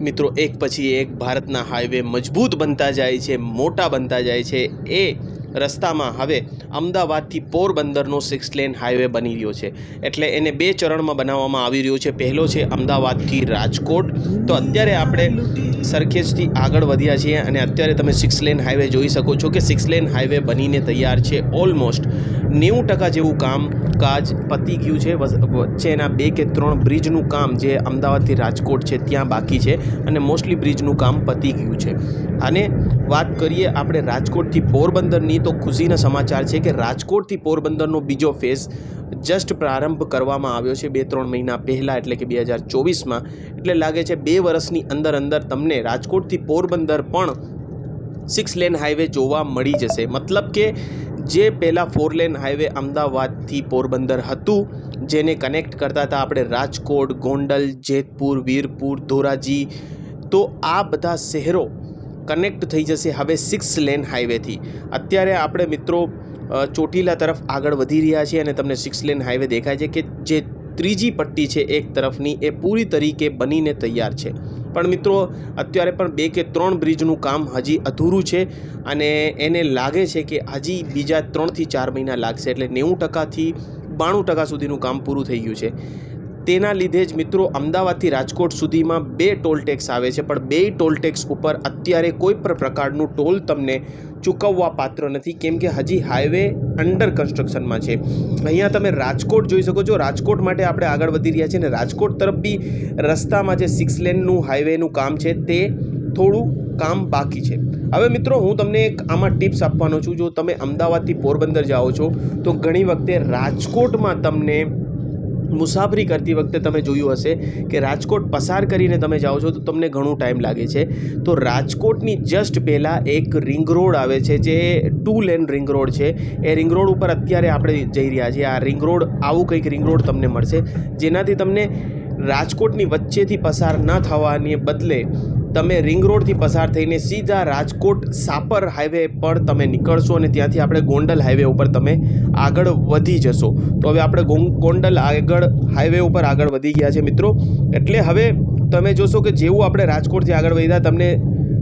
મિત્રો, એક પછી એક ભારતના હાઈવે મજબૂત બનતા જાય છે, મોટા બનતા જાય છે. એ રસ્તામાં હવે અમદાવાદથી પોરબંદરનો સિક્સ લેન હાઈવે બની રહ્યો છે. એટલે એને બે ચરણમાં બનાવવામાં આવી રહ્યો છે. પહેલો છે અમદાવાદથી રાજકોટ. તો અત્યારે આપણે સરખેજથી આગળ વધ્યા છીએ અને અત્યારે તમે સિક્સ લેન હાઈવે જોઈ શકો છો કે સિક્સ લેન હાઈવે બનીને તૈયાર છે. ઓલમોસ્ટ નેવું ટકા જેવું કામ કાજ પતી ગયું છે. વસ- વચ્ચે એના બે કે ત્રણ બ્રિજનું કામ જે અમદાવાદથી રાજકોટ છે, ત્યાં બાકી છે અને મોસ્ટલી બ્રિજનું કામ પતી ગયું છે. અને વાત કરીએ આપણે રાજકોટથી પોરબંદરની, તો ખુશીના સમાચાર છે કે રાજકોટથી પોરબંદરનો બીજો ફેઝ જસ્ટ પ્રારંભ કરવામાં આવ્યો છે બે ત્રણ મહિના પહેલાં, એટલે કે બે હજાર ચોવીસમાં. એટલે લાગે છે બે વર્ષની અંદર અંદર તમને રાજકોટથી પોરબંદર પણ સિક્સ લેન હાઈવે જોવા મળી જશે. મતલબ કે જે પહેલાં ફોર લેન હાઈવે અમદાવાદથી પોરબંદર હતું, જેને કનેક્ટ કરતા હતા આપણે રાજકોટ, ગોંડલ, જેતપુર, વીરપુર, ધોરાજી, તો આ બધા શહેરો કનેક્ટ થઈ જશે હવે સિક્સ લેન હાઈવેથી અત્યારે આપણે મિત્રો ચોટીલા તરફ આગળ વધી રહ્યા છીએ અને તમને સિક્સ લેન હાઈવે દેખાય છે કે જે ત્રીજી પટ્ટી છે એક તરફની, એ પૂરી તરીકે બનીને તૈયાર છે. પણ મિત્રો, અત્યારે પણ બે કે ત્રણ બ્રિજનું કામ હજી અધૂરું છે અને એને લાગે છે કે હજી બીજા ત્રણથી ચાર મહિના લાગશે એટલે નેવું ટકાથી બાણું ટકા સુધીનું કામ પૂરું થઈ ગયું છે. તેના લીધે જ મિત્રો અમદાવાદથી રાજકોટ સુધીમાં બે ટોલ ટેક્સ આવે છે. પણ બે ટોલ ટેક્સ ઉપર અત્યારે કોઈ પણ પ્રકારનું ટોલ તમને ચૂકવવા પાત્ર નથી. કેમ કે હજી હાઈવે અંડર કન્સ્ટ્રક્શનમાં છે. અહીંયા તમે રાજકોટ જોઈ શકો છો. રાજકોટ માટે આપણે આગળ વધી રહ્યા છીએ અને રાજકોટ તરફ બી રસ્તામાં જે સિક્સ લેનનું હાઈવેનું કામ છે તે થોડું કામ બાકી છે. હવે મિત્રો હું તમને એક આમાં ટિપ્સ આપવાનો છું. જો તમે અમદાવાદથી પોરબંદર જાઓ છો, તો ઘણી વખતે રાજકોટમાં તમને મુસાફરી કરતી વખતે તમે જોયું હશે કે રાજકોટ પસાર કરીને તમે જાઓ છો તો તમને ઘણું ટાઈમ લાગે છે. તો રાજકોટની જસ્ટ પહેલાં એક રિંગ રોડ આવે છે જે ટુ લેન રિંગ રોડ છે. એ રિંગ રોડ ઉપર અત્યારે આપણે જઈ રહ્યા છીએ. આ રિંગ રોડ આવું કંઈક રિંગ રોડ તમને મળશે. જેનાથી તમને રાજકોટની વચ્ચેથી પસાર ન થવાને બદલે તમે રિંગ રોડથી પસાર થઈને સીધા રાજકોટ સાપર હાઈવે પર તમે નીકળશો અને ત્યાંથી આપણે ગોંડલ હાઈવે ઉપર તમે આગળ વધી જશો. તો હવે આપણે ગોંડલ આગળ હાઈવે ઉપર આગળ વધી ગયા છે મિત્રો. એટલે હવે તમે જોશો કે જેવું આપણે રાજકોટથી આગળ વધ્યા, તમને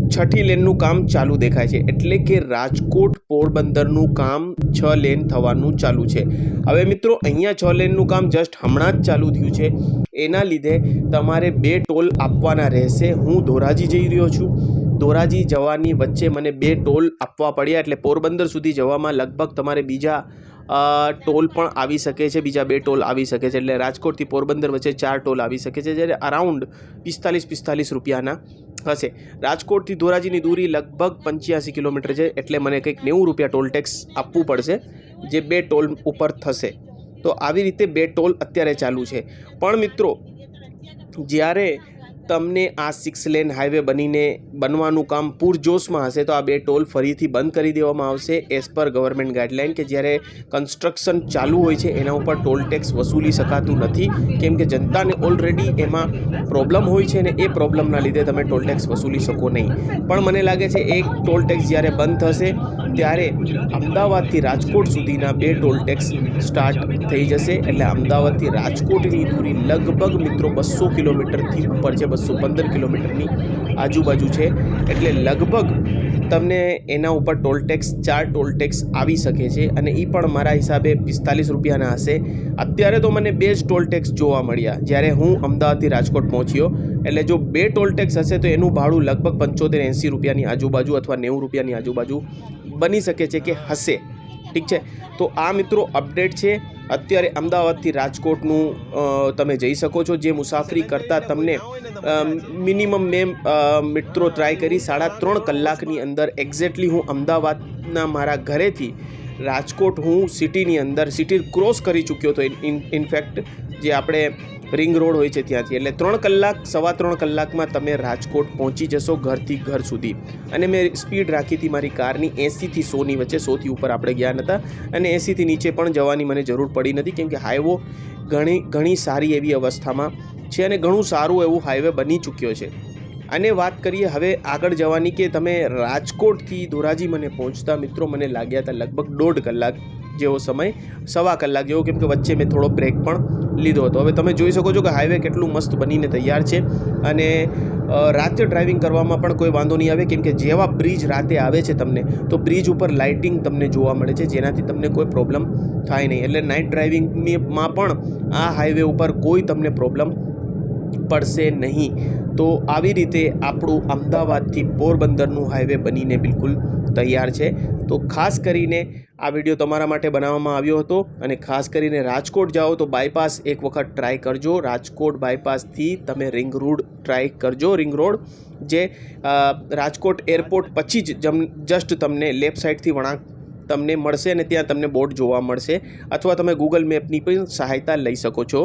છઠ્ઠી લેનનું કામ ચાલુ દેખાય છે. એટલે કે રાજકોટ પોરબંદરનું કામ છ લેન થવાનું ચાલુ છે. હવે મિત્રો, અહીંયા છ લેનનું કામ જસ્ટ હમણાં જ ચાલુ થયું છે. એના લીધે તમારે બે ટોલ આપવાના રહેશે. હું ધોરાજી જઈ રહ્યો છું. ધોરાજી જવાની વચ્ચે મને બે ટોલ આપવા પડ્યા. એટલે પોરબંદર સુધી જવામાં લગભગ તમારે બીજા ટોલ પણ આવી શકે છે, બીજા બે ટોલ આવી શકે છે, એટલે રાજકોટથી પોરબંદર વચ્ચે ચાર ટોલ આવી શકે છે, જ્યારે અરાઉન્ડ પિસ્તાલીસ પિસ્તાલીસ રૂપિયાના હશે. રાજકોટથી ધોરાજીની દૂરી લગભગ પંચ્યાસી કિલોમીટર છે, એટલે મને કંઈક નેવું રૂપિયા ટોલ ટેક્સ આપવું પડશે, જે બે ટોલ ઉપર થશે. તો આવી રીતે બે ટોલ અત્યારે ચાલુ છે. પણ મિત્રો, જ્યારે તમને આ સિક્સ લેન હાઈવે બનીને બનવાનું કામ પૂરજોશમાં હશે તો આ બે ટોલ ફરીથી બંધ કરી દેવામાં આવશે એઝ પર ગવર્મેન્ટ ગાઈડલાઇન કે જ્યારે કન્સ્ટ્રક્શન ચાલુ હોય છે એના ઉપર ટોલ ટેક્સ વસૂલી શકાતું નથી. કેમ કે જનતાને ઓલરેડી એમાં પ્રોબ્લેમ હોય છે ને એ પ્રોબ્લેમના લીધે તમે ટોલ ટેક્સ વસૂલી શકો નહીં. પણ મને લાગે છે એક ટોલ ટેક્સ જ્યારે બંધ થશે ત્યારે અમદાવાદથી રાજકોટ સુધીના બે ટોલ ટેક્સ સ્ટાર્ટ થઈ જશે. એટલે અમદાવાદથી રાજકોટની દૂરી લગભગ મિત્રો બસો કિલોમીટરથી ઉપર છે, બસો પંદર કિલોમીટરની આજુબાજુ છે. એટલે લગભગ તમને એના ઉપર ટોલ ટેક્સ, ચાર ટોલ ટેક્સ આવી શકે છે અને એ પણ મારા હિસાબે પિસ્તાલીસ રૂપિયાના હશે. અત્યારે તો મને બે જ ટોલ ટેક્સ જોવા મળ્યા. જ્યારે હું અમદાવાદથી રાજકોટ પહોંચ્યો, એટલે જો બે ટોલ ટેક્સ હશે તો એનું ભાડું લગભગ પંચોતેર એંસી રૂપિયાની આજુબાજુ અથવા નેવું રૂપિયાની આજુબાજુ બની શકે છે કે હશે. ઠીક છે? તો આ મિત્રો અપડેટ છે. અત્યારે અમદાવાદથી રાજકોટનું તમે જઈ શકો છો, જે મુસાફરી કરતાં તમને મિનિમમ મેં મિત્રો ટ્રાય કરી સાડા ત્રણ કલાકની અંદર એક્ઝેક્ટલી હું અમદાવાદના મારા ઘરેથી રાજકોટ હું સિટીની અંદર સિટી ક્રોસ કરી ચૂક્યો હતો. ઇન ઇનફેક્ટ જે આપણે રિંગ રોડ હોય છે ત્યાંથી. એટલે ત્રણ કલાક, સવા ત્રણ કલાકમાં તમે રાજકોટ પહોંચી જશો ઘરથી ઘર સુધી. અને મેં સ્પીડ રાખી હતી મારી કારની એંસીથી સોની વચ્ચે. સોથી ઉપર આપણે ગયા નહોતા અને એંસીથી નીચે પણ જવાની મને જરૂર પડી નથી, કેમ કે હાઈવો ઘણી ઘણી સારી એવી અવસ્થામાં છે અને ઘણું સારું એવું હાઈવે બની ચૂક્યો છે. અને વાત કરીએ હવે આગળ જવાની કે તમે રાજકોટથી ધોરાજી મને પહોંચતા મિત્રો મને લાગ્યા હતા લગભગ દોઢ કલાક. જેવો સમય સવા કલાક જેવો, કેમ કે વચ્ચે મેં થોડો બ્રેક પણ લીધો હતો. હવે તમે જોઈ શકો છો કે હાઈવે કેટલું મસ્ત બનીને તૈયાર છે અને રાતે ડ્રાઇવિંગ કરવામાં પણ કોઈ વાંધો નહીં આવે, કેમ કે જેવા બ્રિજ રાતે આવે છે તમને, તો બ્રિજ ઉપર લાઇટિંગ તમને જોવા મળે છે, જેનાથી તમને કોઈ પ્રોબ્લેમ થાય નહીં. એટલે નાઇટ ડ્રાઇવિંગમાં પણ આ હાઈવે ઉપર કોઈ તમને પ્રોબ્લેમ પડશે નહીં. તો આવી રીતે આપણું અમદાવાદથી પોરબંદરનું હાઈવે બનીને બિલકુલ તૈયાર છે. તો ખાસ કરીને આ વીડિયો તમારા માટે બનાવવામાં આવ્યો હતો અને ખાસ કરીને રાજકોટ જાઓ તો બાયપાસ એક વખત ટ્રાય કરજો. રાજકોટ બાયપાસથી તમે રિંગ રોડ ટ્રાય કરજો. રિંગ રોડ જે રાજકોટ એરપોર્ટ પછી જ જમ જસ્ટ તમને લેફ્ટ સાઈડથી વળાંક તમને મળશે અને ત્યાં તમને બોર્ડ જોવા મળશે. અથવા તમે ગૂગલ મેપની પણ સહાયતા લઈ શકો છો.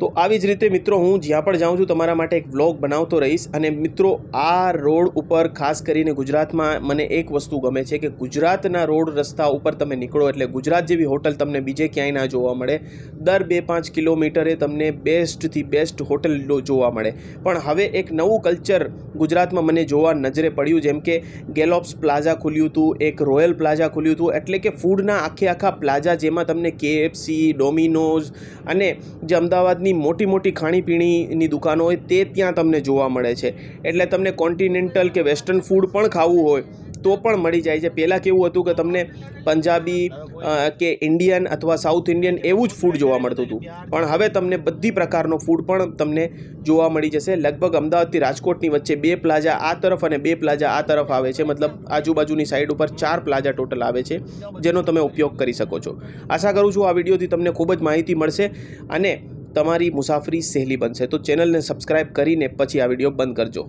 તો આવી જ રીતે મિત્રો હું જ્યાં પણ જાઉં છું તમારા માટે એક વ્લોગ બનાવતો રહીશ અને મિત્રો આ રોડ ઉપર ખાસ કરીને ગુજરાતમાં મને એક વસ્તુ ગમે છે કે ગુજરાતના રોડ રસ્તા ઉપર તમે નીકળો એટલે ગુજરાત જેવી હોટલ તમને બીજે ક્યાંય ના જોવા મળે. દર બે પાંચ કિલોમીટરે તમને બેસ્ટથી બેસ્ટ હોટલ જોવા મળે. પણ હવે એક નવું કલ્ચર ગુજરાતમાં મને જોવા નજરે પડ્યું જેમ કે ગેલોપ્સ પ્લાઝા ખુલ્યું હતું, એક રોયલ પ્લાઝા ખુલ્યું હતું, એટલે કે ફૂડના આખે આખા પ્લાઝા જેમાં તમને કેએફસી, ડોમિનોઝ અને જે અમદાવાદની મોટી મોટી ખાણીપીણીની દુકાનો હોય તે ત્યાં તમને જોવા મળે છે. એટલે તમને કોન્ટિનેન્ટલ કે વેસ્ટર્ન ફૂડ પણ ખાવું હોય તો પણ મળી જાય છે. પહેલાં કેવું હતું કે તમને પંજાબી કે ઇન્ડિયન અથવા સાઉથ ઇન્ડિયન એવું જ ફૂડ જોવા મળતું હતું. પણ હવે તમને બધી પ્રકારનો ફૂડ પણ તમને જોવા મળી જશે. લગભગ અમદાવાદથી રાજકોટની વચ્ચે બે પ્લાઝા આ તરફ અને બે પ્લાઝા આ તરફ આવે છે. મતલબ આજુબાજુની સાઈડ ઉપર ચાર પ્લાઝા ટોટલ આવે છે, જેનો તમે ઉપયોગ કરી શકો છો. આશા કરું છું આ વિડીયોથી તમને ખૂબ જ માહિતી મળશે અને તમારી મુસાફરી સહેલી બનશે. તો ચેનલને સબસ્ક્રાઇબ કરીને પછી આ વીડિયો બંધ કરજો.